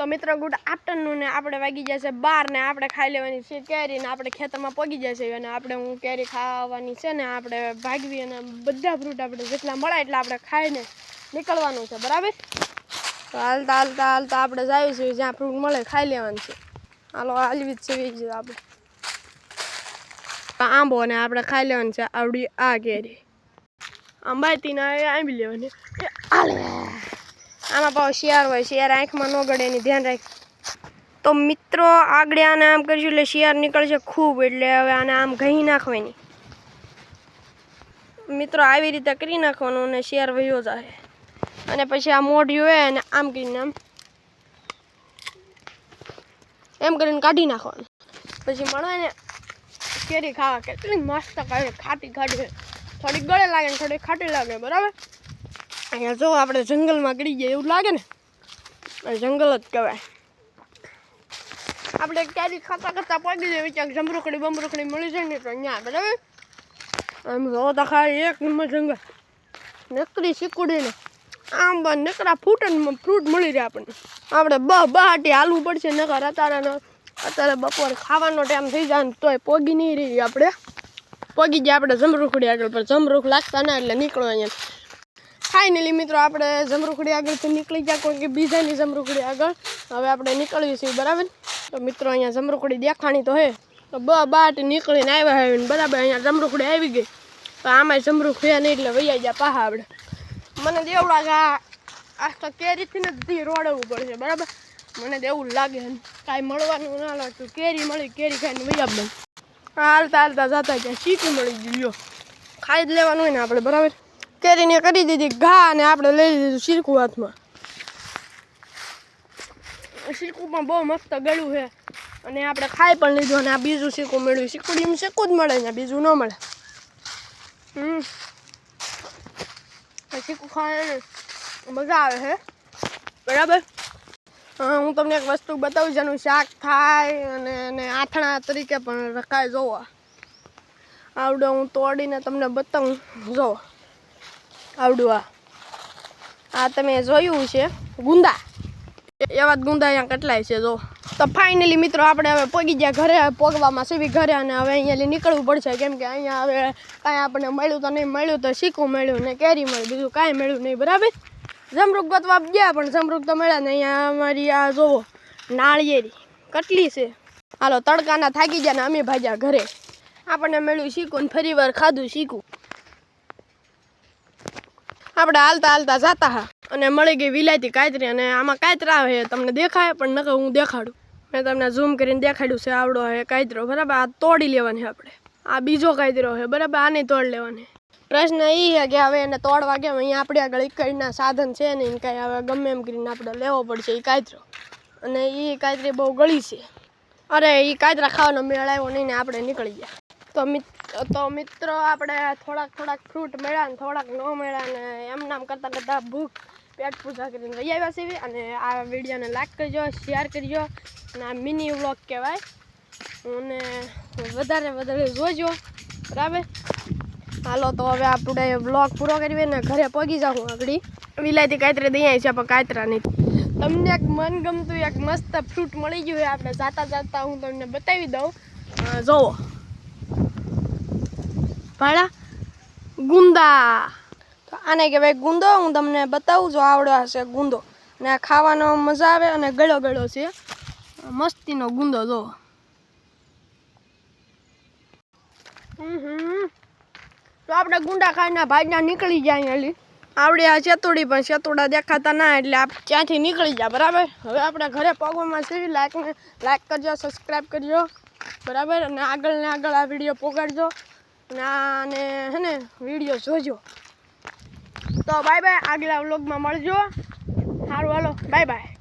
તો મિત્રો, good afternoon આપણે વાગી જશે બાર ને આપણે ખાઈ લેવાની છે કેરી ને આપણે ખેતરમાં પગી જશે અને આપણે હું કેરી ખાવાની છે ને આપણે ભાગવી અને બધા ફ્રૂટ આપણે જેટલા મળે એટલા આપણે ખાઈને નીકળવાનું છે, બરાબર? તો હાલતા હાલતા હાલતા આપણે જઈશું જ્યાં ફ્રૂટ મળે ખાઈ લેવાનું છે. હાલો, હાલવી જ છે જ આપણે. આંબો ને આપણે ખાઈ લેવાનું છે, આવડી આ કેરી. અંબાતીને આંબી લેવાની. આમાં પાછો શિયાળ હોય, શિયાળ આંખમાં ન ગળે એની ધ્યાન રાખ. તો મિત્રો, આગળ આને આમ કરીશું એટલે શિયાળ નીકળશે ખૂબ, એટલે હવે આને આમ ઘહી નાખવાની. મિત્રો, આવી રીતે કરી નાખવાનું અને શિયાર વયો જાય. અને પછી આ મોઢ હોય અને આમ કરીને આમ, એમ કરીને કાઢી નાખવાનું. પછી મળે ને કેરી ખાવા કેટલી મસ્ત કાઢે, ખાટી ખાટી થોડીક ગળે લાગે ને થોડીક ખાટી લાગે, બરાબર? અહીંયા જો આપણે જંગલમાં ગળી ગયા એવું લાગે ને જંગલ જ કહેવાય. આપણે ક્યારેય ખાતા ખાતા પગી જાય ક્યાંક જમરૂખડી બમરૂખડી મળી જાય ને તો અહીંયા બરાબર આમ જો તો ખાલી એક નંબર જંગલ. નકરી શીકુડીને આમ નકરા ફ્રૂટ ફ્રૂટ મળી રહે આપણને. આપણે બ બહાટી હાલવું પડશે, નકર અત્યારે અત્યારે બપોર ખાવાનો ટાઈમ થઈ જાય ને તોય પોગી નહીં રહી આપણે. પોગી ગયા આપણે જમરૂખડી આગળ પર જમરૂખ લાગતા ના એટલે નીકળો અહીંયા. ફાઇનલી મિત્રો, આપણે જમરૂખડી આગળથી નીકળી ગયા કોઈ કે બીજાની જમરૂખડી આગળ. હવે આપણે નીકળીએ છીએ, બરાબર? તો મિત્રો, અહીંયા જમરૂખડી દેખાણી તો હે. તો બ બાટ નીકળીને આવ્યા હોય બરાબર અહીંયા જમરૂખડી આવી ગઈ. તો આમાં જમરૂખ છે નહીં એટલે વૈયા ગયા પાહા આપણે મને દેવડા કે આ તો કેરીથી ને ધી રોડવું પડશે, બરાબર? મને તો એવું લાગે કાંઈ મળવાનું ના લાગતું કેરી મળી, કેરી ખાઈને વૈયા બંધ હાલતા હાલતા જતા ગયા ચીકું મળી ગયું ખાઈ જ લેવાનું હોય ને આપણે, બરાબર? કેરીને કરી દીધી, ઘા અને આપણે લઈ લીધું સિરકું હાથમાં. સિરકુમાં બહુ મસ્ત ગળ્યું છે. અને આપણે ખાઈ પણ લીધું અને આ બીજું શીકું મળ્યું. એમ સિક્કું જ મળે ને બીજું ન મળે. હમ. સિક્કું ખાવાની મજા આવે છે. બરાબર? હા, હું તમને એક વસ્તુ બતાવું, જેનું શાક થાય અને એને આથણા તરીકે પણ રખાય, જોવો. આવડો હું તોડીને તમને બતાવું, જોવો. આવડું આ આ તમે જોયું છે. ગુંદા. એવા જ ગુંદા અહીંયા કેટલાય છે, જો. તો ફાઇનલી મિત્રો આપણે હવે પોગી ગયા ઘરે પોગવામાં સીવી ઘરે અને હવે અહીંયાથી નીકળવું પડશે. કેમ કે અહીંયા હવે કાંઈ આપણને મળ્યું તો નહીં મળ્યું, તો શીખું મળ્યું ને કેરી મળ્યું, બીજું કાંઈ મળ્યું નહીં, બરાબર? જમરૂક ગોતવા ગયા, પણ જમરૂક તો મળ્યા ને અહીંયા અમારી આ જોવો નાળિયેરી કેટલી છે? હાલો, તડકાના થાકી ગયા ને અમે ભાગ્યા ઘરે. આપણને મળ્યું શીખું ને ફરી વાર ખાધું શીખું આપણે હાલતા હાલતા જતા હા. અને મળી ગઈ વિલાયતી કાતરી અને આમાં કાતરા આવે તમને દેખાય, પણ નકર હું દેખાડું. મેં તમને ઝૂમ કરીને દેખાડ્યું છે આવડો હે કાયતરો, બરાબર? આ તોડી લેવાની આપણે. આ બીજો કાયદરો છે બરાબર? આને તોડ લેવાની. પ્રશ્ન એ છે કે હવે એને તોડવા કેમ? અહીંયા આપણે આગળ ઇકડના સાધન છે ને એને કાંઈ હવે ગમે એમ કરીને આપણે લેવો પડશે એ કાયદરો અને એ કાયદરી બહુ ગળી છે. અરે એ કાયદરા ખાવાનો મેળ આવ્યો નહીં ને આપણે નીકળી ગયા. તો મિત તો મિત્રો આપણે થોડાક થોડાક ફ્રૂટ મળ્યા ને થોડાક ન મળ્યા ને એમ નામ કરતાં કરતાં ભૂખ પેટ પૂજા કરીને રહી આવ્યા છીએ. અને આ વિડીયોને લાઈક કરજો શેર કરજો. અને આ મિની વ્લોગ કહેવાય. અને વધારે વધારે જોજો. બરાબર? હાલો તો હવે આપણે વ્લોગ પૂરો કરીએ ને ઘરે પગી જાઉં આગળ. વિલાયતી કાતરે દઈ છે પણ કાતરા નહીં તમને એક મનગમતું એક મસ્ત ફ્રૂટ મળી ગયું છે આપણે જાતા જાતા હું તમને બતાવી દઉં. અ, જોવો ગુંદા. તો આને કહેવાય ગુંદો. હું તમને બતાવું જો આવડો હશે ગુંદો. ને આ ખાવાનો મજા આવે અને ગળો ગળો છે. મસ્તીનો ગુંદો જો. તો આપણે ગુંડા ખાઈને ભાજના નીકળી જાય એલી આવડે આ ચેતોડી પણ ચેતોડા દેખાતા ના એટલે આપ ત્યાંથી નીકળી જાય બરાબર? હવે આપણે ઘરે પગવામાં છે. લાઈક ને લાઈક કરજો સબસ્ક્રાઈબ કરજો. બરાબર? અને આગળ ને આગળ આ વીડિયો પોગાડજો. અને હે ને વીડિયો જોજો. તો બાય બાય આગલા વ્લોગમાં મળજો. સારું હાલો બાય બાય